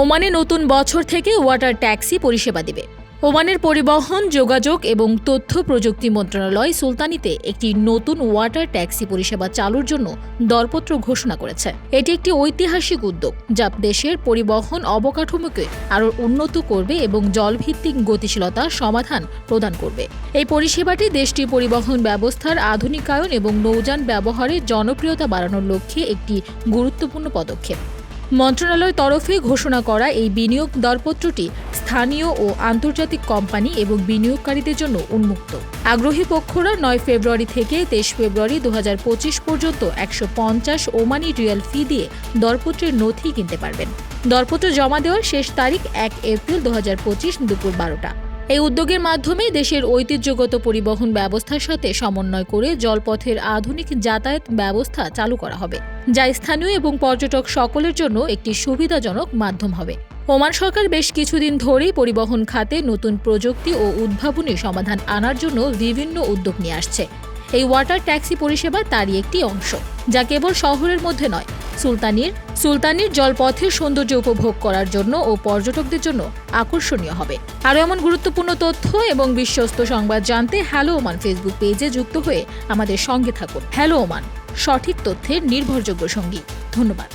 ওমানে নতুন বছর থেকে ওয়াটার ট্যাক্সি পরিষেবা দেবে। ওমানের পরিবহন, যোগাযোগ এবং তথ্য প্রযুক্তি মন্ত্রণালয় সুলতানিতে একটি নতুন ওয়াটার ট্যাক্সি পরিষেবা চালুর জন্য দরপত্র ঘোষণা করেছে। এটি একটি ঐতিহাসিক উদ্যোগ যা দেশের পরিবহন অবকাঠামোকে আরও উন্নত করবে এবং জলভিত্তিক গতিশীলতা সমাধান প্রদান করবে। এই পরিষেবাটি দেশটির পরিবহন ব্যবস্থার আধুনিকায়ন এবং নৌযান ব্যবহারে জনপ্রিয়তা বাড়ানোর লক্ষ্যে একটি গুরুত্বপূর্ণ পদক্ষেপ। মন্ত্রণালয়ের তরফে ঘোষণা করা এই বিনিয়োগ দরপত্রটি স্থানীয় ও আন্তর্জাতিক কোম্পানি এবং বিনিয়োগকারীদের জন্য উন্মুক্ত। আগ্রহী পক্ষরা নয় ফেব্রুয়ারি থেকে তেইশ ফেব্রুয়ারি দু হাজার পঁচিশ পর্যন্ত একশো পঞ্চাশ ওমানি রিয়াল ফি দিয়ে দরপত্রের নথি কিনতে পারবেন। দরপত্র জমা দেওয়ার শেষ তারিখ এক এপ্রিল দু হাজার পঁচিশ দুপুর বারোটা। এই উদ্যোগের মাধ্যমে দেশের ঐতিহ্যগত পরিবহন ব্যবস্থার সাথে সমন্বয় করে জলপথের আধুনিক যাতায়াত ব্যবস্থা চালু করা হবে, যা স্থানীয় এবং পর্যটক সকলের জন্য একটি সুবিধাজনক মাধ্যম হবে। ওমান সরকার বেশ কিছুদিন ধরেই পরিবহন খাতে নতুন প্রযুক্তি ও উদ্ভাবনী সমাধান আনার জন্য বিভিন্ন উদ্যোগ নিয়ে আসছে। এই ওয়াটার ট্যাক্সি পরিষেবা তারই একটি অংশ, যা কেবল শহরের মধ্যে নয় সুলতানির সুলতানির জলপথের সৌন্দর্য উপভোগ করার জন্য ও পর্যটকদের জন্য আকর্ষণীয় হবে। আরও এমন গুরুত্বপূর্ণ তথ্য এবং বিশ্বস্ত সংবাদ জানতে হ্যালো ওমান ফেসবুক পেজে যুক্ত হয়ে আমাদের সঙ্গে থাকুন। হ্যালো ওমান সঠিক তথ্যের নির্ভরযোগ্য সঙ্গী। ধন্যবাদ।